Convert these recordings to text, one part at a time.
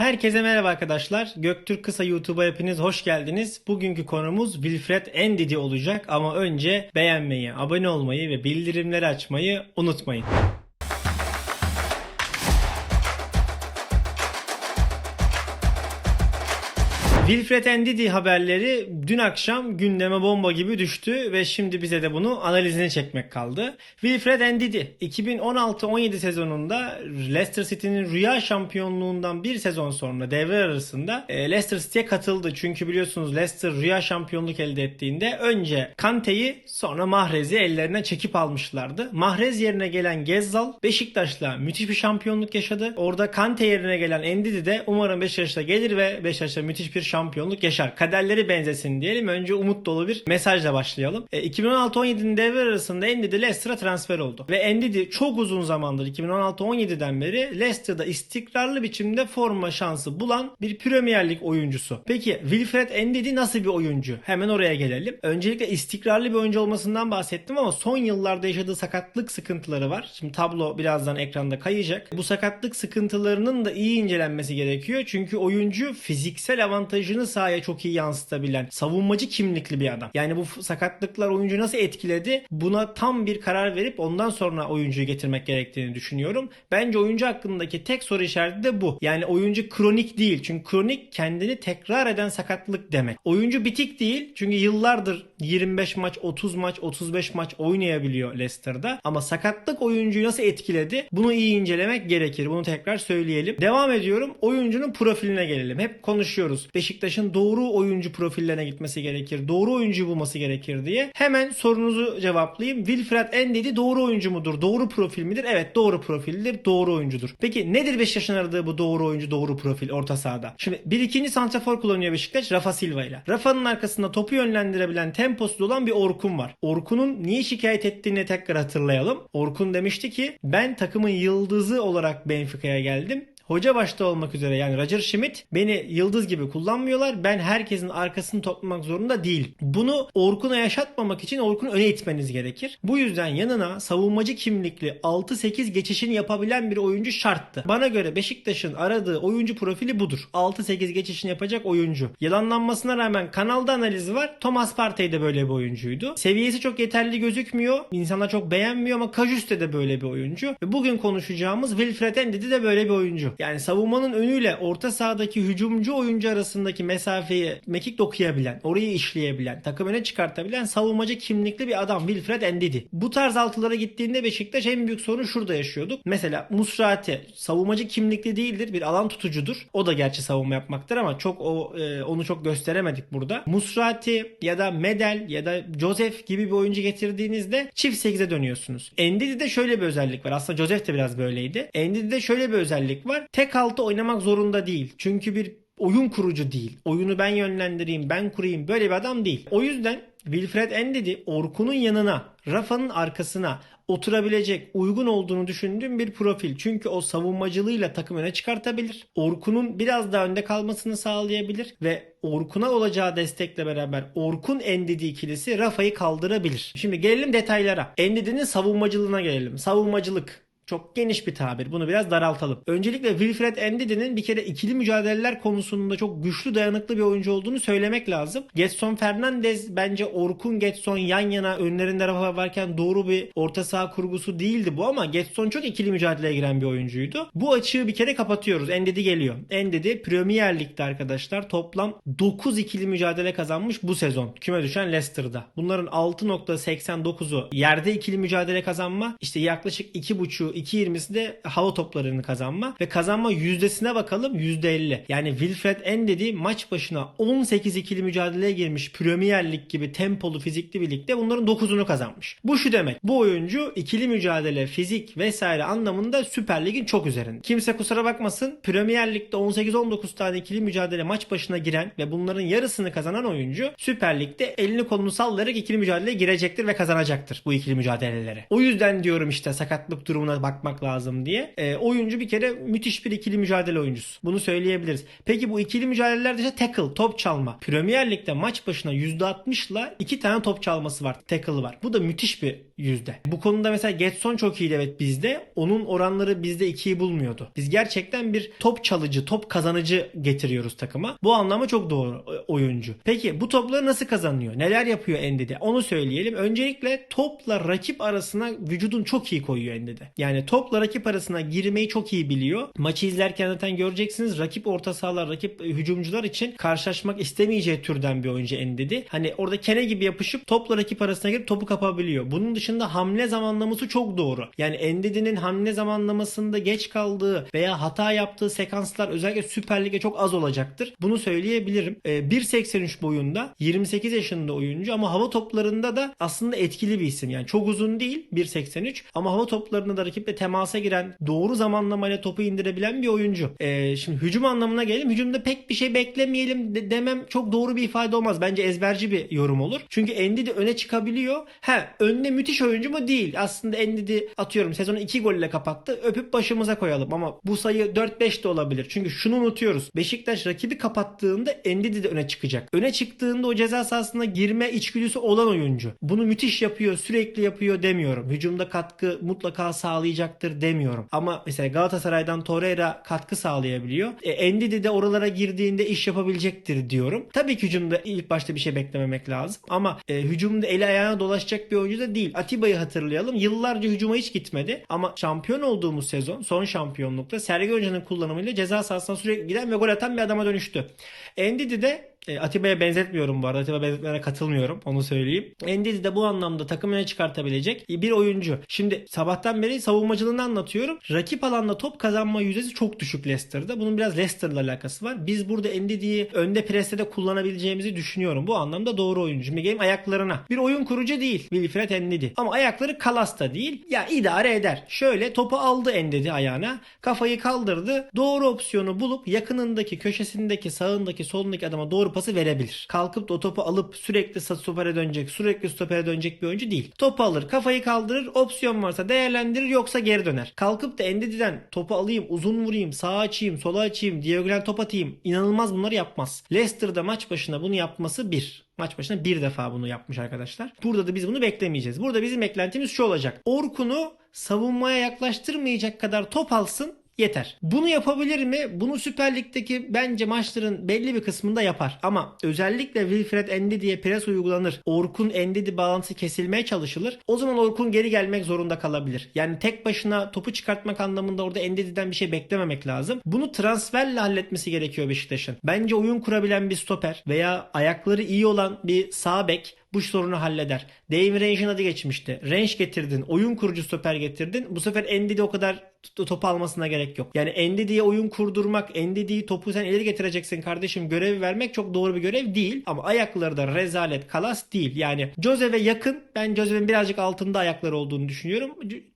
Herkese merhaba arkadaşlar. Göktürk Kısa YouTube'a hepiniz hoş geldiniz. Bugünkü konumuz Wilfred Ndidi olacak ama önce beğenmeyi, abone olmayı ve bildirimleri açmayı unutmayın. Wilfred Ndidi haberleri dün akşam gündeme bomba gibi düştü ve şimdi bize de bunu analizini çekmek kaldı. Wilfred Ndidi 2016-17 sezonunda Leicester City'nin rüya şampiyonluğundan bir sezon sonra devre arasında e, Leicester City'ye katıldı. Çünkü biliyorsunuz Leicester rüya şampiyonluk elde ettiğinde önce Kante'yi sonra Mahrez'i ellerinden çekip almışlardı. Mahrez yerine gelen Gezzal Beşiktaş'la müthiş bir şampiyonluk yaşadı. Orada Kante yerine gelen Ndidi de umarım Beşiktaş'ta gelir ve Beşiktaş'ta müthiş bir şampiyonluk yaşar. Kaderleri benzesin diyelim. Önce umut dolu bir mesajla başlayalım. E, 2016-17'nin devre arasında Ndidi Leicester'a transfer oldu. Ve Ndidi çok uzun zamandır 2016-17'den beri Leicester'da istikrarlı biçimde forma şansı bulan bir Premier Lig oyuncusu. Peki Wilfred Ndidi nasıl bir oyuncu? Hemen oraya gelelim. Öncelikle istikrarlı bir oyuncu olmasından bahsettim ama son yıllarda yaşadığı sakatlık sıkıntıları var. Şimdi tablo birazdan ekranda kayacak. Bu sakatlık sıkıntılarının da iyi incelenmesi gerekiyor. Çünkü oyuncu fiziksel avantajını sahaya çok iyi yansıtabilen, savunmacı kimlikli bir adam. Yani bu sakatlıklar oyuncuyu nasıl etkiledi? Buna tam bir karar verip ondan sonra oyuncuyu getirmek gerektiğini düşünüyorum. Bence oyuncu hakkındaki tek soru işareti de bu. Yani oyuncu kronik değil. Çünkü kronik kendini tekrar eden sakatlık demek. Oyuncu bitik değil. Çünkü yıllardır 25 maç, 30 maç, 35 maç oynayabiliyor Leicester'da. Ama sakatlık oyuncuyu nasıl etkiledi? Bunu iyi incelemek gerekir. Bunu tekrar söyleyelim. Devam ediyorum. Oyuncunun profiline gelelim. Hep konuşuyoruz. Beşiktaş'ın doğru oyuncu profillerine gitmesi gerekir. Doğru oyuncuyu bulması gerekir diye. Hemen sorunuzu cevaplayayım. Wilfred Ndidi doğru oyuncu mudur? Doğru profil midir? Evet doğru profildir. Doğru oyuncudur. Peki nedir Beşiktaş'ın aradığı bu doğru oyuncu, doğru profil orta sahada? Şimdi bir ikinci santrafor kullanıyor Beşiktaş Rafa Silva ile. Rafa'nın arkasında topu yönlendirebilen temposlu olan bir Orkun var. Orkun'un niye şikayet ettiğini tekrar hatırlayalım. Orkun demişti ki ben takımın yıldızı olarak Benfica'ya geldim. Hoca başta olmak üzere yani Roger Schmidt beni yıldız gibi kullanmıyorlar. Ben herkesin arkasını toplamak zorunda değil. Bunu Orkun'a yaşatmamak için Orkun'u öne itmeniz gerekir. Bu yüzden yanına savunmacı kimlikli 6-8 geçişini yapabilen bir oyuncu şarttı. Bana göre Beşiktaş'ın aradığı oyuncu profili budur. 6-8 geçişini yapacak oyuncu. Yalanlanmasına rağmen kanalda analizi var. Thomas Partey de böyle bir oyuncuydu. Seviyesi çok yeterli gözükmüyor. İnsanlar çok beğenmiyor ama Kajuste de böyle bir oyuncu. Ve bugün konuşacağımız Wilfred Ndidi de böyle bir oyuncu. Yani savunmanın önüyle orta sahadaki hücumcu oyuncu arasındaki mesafeyi mekik dokuyabilen, orayı işleyebilen, takım öne çıkartabilen savunmacı kimlikli bir adam Wilfred Ndidi. Bu tarz altılara gittiğinde Beşiktaş en büyük sorunu şurada yaşıyorduk. Mesela Musrati savunmacı kimlikli değildir. Bir alan tutucudur. O da gerçi savunma yapmaktır ama çok o e, onu çok gösteremedik burada. Musrati ya da Medel ya da Joseph gibi bir oyuncu getirdiğinizde çift 8'e dönüyorsunuz. Ndidi'de şöyle bir özellik var. Aslında Joseph de biraz böyleydi. Ndidi'de şöyle bir özellik var. Tek altı oynamak zorunda değil. Çünkü bir oyun kurucu değil. Oyunu ben yönlendireyim, ben kurayım böyle bir adam değil. O yüzden Wilfred Ndidi Orkun'un yanına, Rafa'nın arkasına oturabilecek, uygun olduğunu düşündüğüm bir profil. Çünkü o savunmacılığıyla takım öne çıkartabilir. Orkun'un biraz daha önde kalmasını sağlayabilir ve Orkun'a olacağı destekle beraber Orkun Ndidi ikilisi Rafa'yı kaldırabilir. Şimdi gelelim detaylara. Ndidi'nin savunmacılığına gelelim. Savunmacılık çok geniş bir tabir. Bunu biraz daraltalım. Öncelikle Wilfred Ndidi'nin bir kere ikili mücadeleler konusunda çok güçlü dayanıklı bir oyuncu olduğunu söylemek lazım. Getson Fernandez bence Orkun Getson yan yana önlerinde Rafa varken doğru bir orta saha kurgusu değildi bu ama Getson çok ikili mücadeleye giren bir oyuncuydu. Bu açığı bir kere kapatıyoruz. Ndidi geliyor. Ndidi Premier Lig'de arkadaşlar toplam 9 ikili mücadele kazanmış bu sezon. Küme düşen Leicester'da. Bunların 6.89'u yerde ikili mücadele kazanma. İşte yaklaşık 2.5 2.20'si de hava toplarını kazanma ve kazanma yüzdesine bakalım %50. Yani Wilfred Ndidi maç başına 18 ikili mücadeleye girmiş Premier Lig gibi tempolu fizikli bir ligde bunların 9'unu kazanmış. Bu şu demek. Bu oyuncu ikili mücadele, fizik vesaire anlamında Süper Lig'in çok üzerinde. Kimse kusura bakmasın Premier Lig'de 18-19 tane ikili mücadele maç başına giren ve bunların yarısını kazanan oyuncu Süper Lig'de elini kolunu sallayarak ikili mücadeleye girecektir ve kazanacaktır bu ikili mücadelelere. O yüzden diyorum işte sakatlık durumuna bakmak lazım diye. E, oyuncu bir kere müthiş bir ikili mücadele oyuncusu. Bunu söyleyebiliriz. Peki bu ikili mücadelelerde işte tackle, top çalma. Premier Lig'de maç başına %60 ile 2 tane top çalması var. Tackle var. Bu da müthiş bir yüzde. Bu konuda mesela Getson çok iyiydi evet bizde. Onun oranları bizde 2'yi bulmuyordu. Biz gerçekten bir top çalıcı, top kazanıcı getiriyoruz takıma. Bu anlamda çok doğru e, oyuncu. Peki bu topları nasıl kazanıyor? Neler yapıyor Endidi? Onu söyleyelim. Öncelikle topla rakip arasına vücudun çok iyi koyuyor Endidi. Yani topla rakip arasına girmeyi çok iyi biliyor. Maçı izlerken zaten göreceksiniz. Rakip orta sahalar, rakip e, hücumcular için karşılaşmak istemeyeceği türden bir oyuncu Endidi. Hani orada kene gibi yapışıp topla rakip arasına girip topu kapabiliyor. Bunun dışında hamle zamanlaması çok doğru. Yani Endidi'nin hamle zamanlamasında geç kaldığı veya hata yaptığı sekanslar özellikle Süper Lig'e çok az olacaktır. Bunu söyleyebilirim. Ee, 1.83 boyunda 28 yaşında oyuncu ama hava toplarında da aslında etkili bir isim. Yani çok uzun değil 1.83 ama hava toplarında da rakiple temasa giren doğru zamanlamayla topu indirebilen bir oyuncu. Ee, şimdi hücum anlamına gelelim. Hücumda pek bir şey beklemeyelim de- demem çok doğru bir ifade olmaz. Bence ezberci bir yorum olur. Çünkü Endidi öne çıkabiliyor. He önüne müthiş oyuncu mu? Değil. Aslında Endidi atıyorum sezonu 2 gol ile kapattı. Öpüp başımıza koyalım ama bu sayı 4-5 de olabilir. Çünkü şunu unutuyoruz. Beşiktaş rakibi kapattığında Endidi de öne çıkacak. Öne çıktığında o ceza sahasına girme içgüdüsü olan oyuncu. Bunu müthiş yapıyor, sürekli yapıyor demiyorum. Hücumda katkı mutlaka sağlayacaktır demiyorum. Ama mesela Galatasaray'dan Torreira katkı sağlayabiliyor. E, Endidi de oralara girdiğinde iş yapabilecektir diyorum. Tabii ki hücumda ilk başta bir şey beklememek lazım. Ama e, hücumda eli ayağına dolaşacak bir oyuncu da değil. Atiba'yı hatırlayalım. Yıllarca hücuma hiç gitmedi. Ama şampiyon olduğumuz sezon son şampiyonlukta Sergen Hoca'nın kullanımıyla ceza sahasına sürekli giden ve gol atan bir adama dönüştü. Endidi de e, Atiba'ya benzetmiyorum bu arada. Atiba benzetmelere katılmıyorum. Onu söyleyeyim. Endidi de bu anlamda takım öne çıkartabilecek bir oyuncu. Şimdi sabahtan beri savunmacılığını anlatıyorum. Rakip alanda top kazanma yüzdesi çok düşük Leicester'da. Bunun biraz Leicester'la alakası var. Biz burada Endidi'yi önde preste de kullanabileceğimizi düşünüyorum. Bu anlamda doğru oyuncu. Şimdi gelin ayaklarına. Bir oyun kurucu değil Wilfred Endidi. Ama ayakları kalasta değil. Ya idare eder. Şöyle topu aldı Endidi ayağına. Kafayı kaldırdı. Doğru opsiyonu bulup yakınındaki, köşesindeki, sağındaki, solundaki adama doğru pası verebilir. Kalkıp da o topu alıp sürekli stopere dönecek, sürekli stopere dönecek bir oyuncu değil. Topu alır, kafayı kaldırır, opsiyon varsa değerlendirir yoksa geri döner. Kalkıp da Endidi'den topu alayım, uzun vurayım, sağa açayım, sola açayım, diagonal top atayım. İnanılmaz bunları yapmaz. Leicester'da maç başına bunu yapması bir. Maç başına bir defa bunu yapmış arkadaşlar. Burada da biz bunu beklemeyeceğiz. Burada bizim beklentimiz şu olacak. Orkun'u savunmaya yaklaştırmayacak kadar top alsın yeter. Bunu yapabilir mi? Bunu Süper Lig'deki bence maçların belli bir kısmında yapar. Ama özellikle Wilfred Endidi'ye pres uygulanır. Orkun Endidi bağlantısı kesilmeye çalışılır. O zaman Orkun geri gelmek zorunda kalabilir. Yani tek başına topu çıkartmak anlamında orada Endidi'den bir şey beklememek lazım. Bunu transferle halletmesi gerekiyor Beşiktaş'ın. Bence oyun kurabilen bir stoper veya ayakları iyi olan bir sağ bek bu sorunu halleder. Dave Range'in adı geçmişti. Range getirdin, oyun kurucu stoper getirdin. Bu sefer Ndidi o kadar topu almasına gerek yok. Yani Ndidi'ye oyun kurdurmak, Ndidi'yi topu sen ileri getireceksin kardeşim görevi vermek çok doğru bir görev değil. Ama ayakları da rezalet, kalas değil. Yani Jose've yakın. Ben Jose'nin birazcık altında ayakları olduğunu düşünüyorum.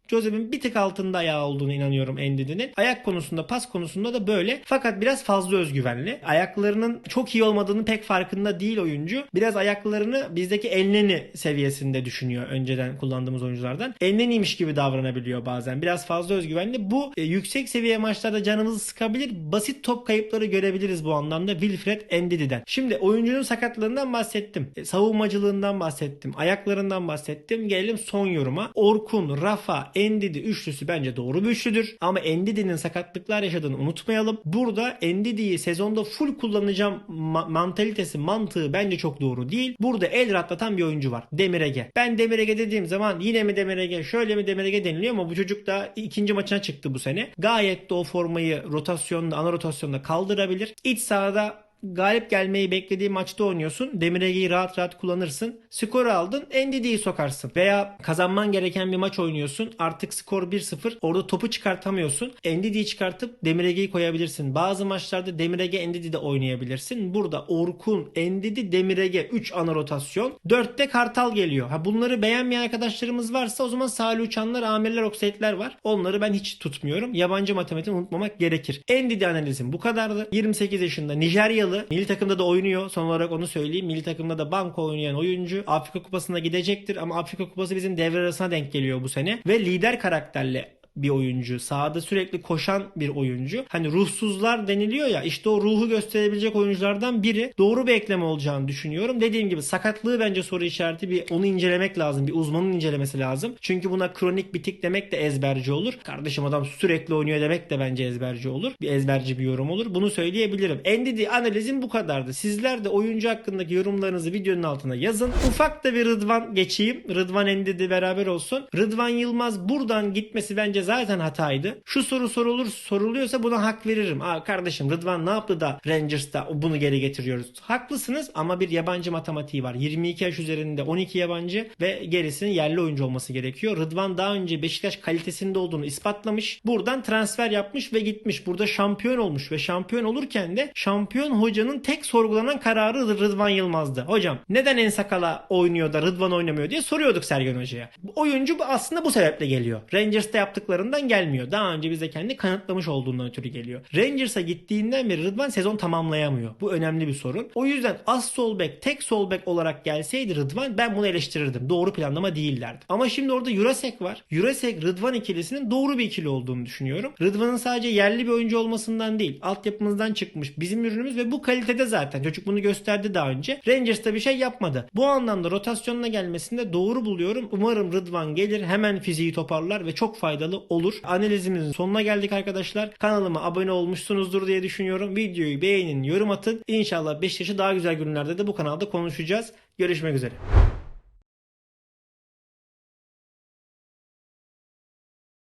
Joseph'in bir tık altında ayağı olduğunu inanıyorum Endidi'nin. Ayak konusunda, pas konusunda da böyle. Fakat biraz fazla özgüvenli. Ayaklarının çok iyi olmadığını pek farkında değil oyuncu. Biraz ayaklarını bizdeki Elneni seviyesinde düşünüyor önceden kullandığımız oyunculardan. Elneni'ymiş gibi davranabiliyor bazen. Biraz fazla özgüvenli. Bu e, yüksek seviye maçlarda canımızı sıkabilir. Basit top kayıpları görebiliriz bu anlamda Wilfred Endidi'den. Şimdi oyuncunun sakatlığından bahsettim. E, savunmacılığından bahsettim. Ayaklarından bahsettim. Gelelim son yoruma. Orkun, Rafa, Endidi üçlüsü bence doğru bir üçlüdür. Ama Endidi'nin sakatlıklar yaşadığını unutmayalım. Burada Endidi'yi sezonda full kullanacağım ma- mantalitesi, mantığı bence çok doğru değil. Burada el rahatlatan bir oyuncu var. Demir Ege. Ben Demir Ege dediğim zaman yine mi Demir Ege, şöyle mi Demir Ege deniliyor ama bu çocuk da ikinci maçına çıktı bu sene. Gayet de o formayı rotasyonda, ana rotasyonda kaldırabilir. İç sahada galip gelmeyi beklediği maçta oynuyorsun. Demirege'yi rahat rahat kullanırsın. Skoru aldın. Endidi'yi sokarsın. Veya kazanman gereken bir maç oynuyorsun. Artık skor 1-0. Orada topu çıkartamıyorsun. Endidi'yi çıkartıp Demirege'yi koyabilirsin. Bazı maçlarda Demirege Endidi'de oynayabilirsin. Burada Orkun, Endidi, Demirege 3 ana rotasyon. 4'te Kartal geliyor. Ha bunları beğenmeyen arkadaşlarımız varsa o zaman Salih Uçanlar, Amirler, Oksetler var. Onları ben hiç tutmuyorum. Yabancı matematiği unutmamak gerekir. Endidi analizim bu kadardı. 28 yaşında Nijeryalı. Milli takımda da oynuyor. Son olarak onu söyleyeyim. Milli takımda da banko oynayan oyuncu. Afrika Kupası'na gidecektir ama Afrika Kupası bizim devre arasına denk geliyor bu sene. Ve lider karakterle bir oyuncu. Sahada sürekli koşan bir oyuncu. Hani ruhsuzlar deniliyor ya işte o ruhu gösterebilecek oyunculardan biri. Doğru bir ekleme olacağını düşünüyorum. Dediğim gibi sakatlığı bence soru işareti bir onu incelemek lazım. Bir uzmanın incelemesi lazım. Çünkü buna kronik bitik demek de ezberci olur. Kardeşim adam sürekli oynuyor demek de bence ezberci olur. Bir ezberci bir yorum olur. Bunu söyleyebilirim. Endidi analizim bu kadardı. Sizler de oyuncu hakkındaki yorumlarınızı videonun altına yazın. Ufak da bir Rıdvan geçeyim. Rıdvan Endidi beraber olsun. Rıdvan Yılmaz buradan gitmesi bence zaten hataydı. Şu soru sorulur soruluyorsa buna hak veririm. Aa kardeşim Rıdvan ne yaptı da Rangers'ta bunu geri getiriyoruz. Haklısınız ama bir yabancı matematiği var. 22 yaş üzerinde 12 yabancı ve gerisinin yerli oyuncu olması gerekiyor. Rıdvan daha önce Beşiktaş kalitesinde olduğunu ispatlamış. Buradan transfer yapmış ve gitmiş. Burada şampiyon olmuş ve şampiyon olurken de şampiyon hocanın tek sorgulanan kararı Rıdvan Yılmaz'dı. Hocam neden Ensakala oynuyor da Rıdvan oynamıyor diye soruyorduk Sergen Hoca'ya. Oyuncu aslında bu sebeple geliyor. Rangers'ta yaptıklarından gelmiyor. Daha önce bize kendi kanıtlamış olduğundan ötürü geliyor. Rangers'a gittiğinden beri Rıdvan sezon tamamlayamıyor. Bu önemli bir sorun. O yüzden az sol bek, tek sol bek olarak gelseydi Rıdvan ben bunu eleştirirdim. Doğru planlama değillerdi. Ama şimdi orada Jurasek var. Jurasek Rıdvan ikilisinin doğru bir ikili olduğunu düşünüyorum. Rıdvan'ın sadece yerli bir oyuncu olmasından değil, altyapımızdan çıkmış bizim ürünümüz ve bu kalitede zaten. Çocuk bunu gösterdi daha önce. Rangers'ta bir şey yapmadı. Bu anlamda rotasyonuna gelmesinde doğru buluyorum. Umarım Rıdvan gelir, hemen fiziği toparlar ve çok faydalı olur. Analizimizin sonuna geldik arkadaşlar. Kanalıma abone olmuşsunuzdur diye düşünüyorum. Videoyu beğenin, yorum atın. İnşallah Beşiktaş'ı daha güzel günlerde de bu kanalda konuşacağız. Görüşmek üzere.